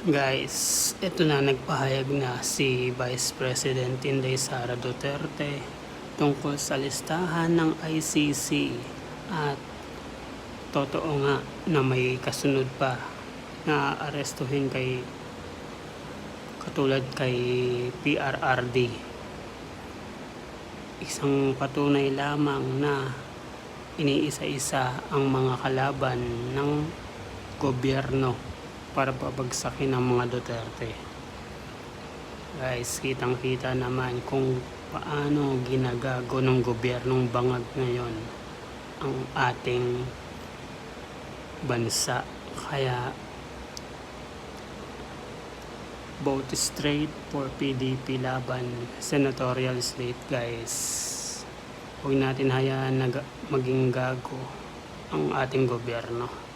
Guys, ito na nagpahayag na si Vice President Inday Sara Duterte tungkol sa listahan ng ICC at totoo nga na may kasunod pa na arestuhin kay katulad kay PRRD. Isang patunay lamang na iniisa-isa ang mga kalaban ng gobyerno para pabagsakin ang mga Duterte. Guys, kitang-kita naman kung paano ginagago ng gobyernong bangag ngayon ang ating bansa. Kaya vote straight for PDP laban senatorial slate guys. Huwag natin hayaan na maging gago ang ating gobyerno.